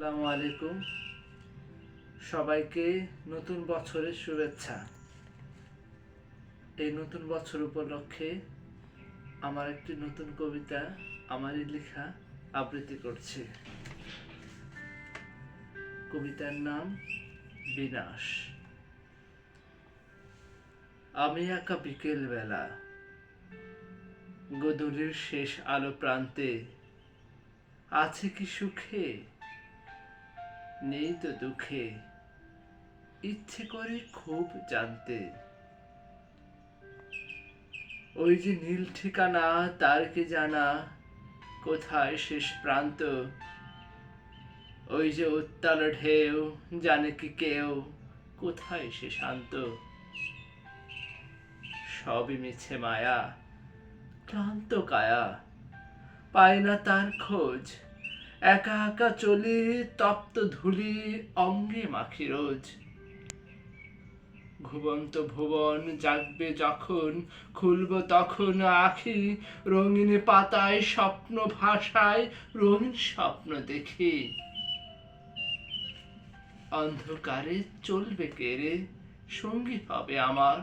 আসসালামু আলাইকুম। সবাইকে নতুন বছরের শুভেচ্ছা। এই নতুন বছর উপলক্ষে আমার একটি নতুন কবিতা আমারই লেখা আবৃত্তি করছি। কবিতার নাম বিনাশ। আমি একা বিকেল বেলা গদুরের শেষ আলো প্রান্তে আছে কি সুখে? নেই তো দুঃখে। ইচ্ছে করে খুব জানতে। ওই যে নীল ঠিকানা, তার কি জানা? কোথায় শেষ প্রান্ত? ওই যে উত্তাল ঢেউ, জানে কি কেউ? কোথায় সে শান্ত? সবই মিছে মায়া, ক্লান্ত কায়া। পায় না তার খোঁজ। একা একা চলি, তপ্ত ধুলি অঙ্গে মাখি রোজ। ঘুমন্ত ভুবন জাগবে যখন, খুলব তখন আখি, রঙিন পাতায় স্বপ্ন ভাষায় রঙিন স্বপ্ন দেখি। অন্ধকারে চলবে কেড়ে সঙ্গী হবে আমার।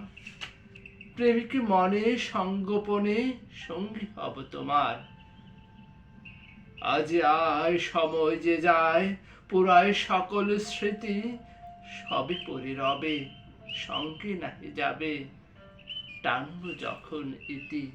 প্রেমিক মনে, সঙ্গোপনে সঙ্গী হব তোমার। আজ আয় সময় যে যায়, পুরায় সকল স্মৃতি সবে পরি রবে সঙ্গে নাহি যাবে। টানব যখন ইতি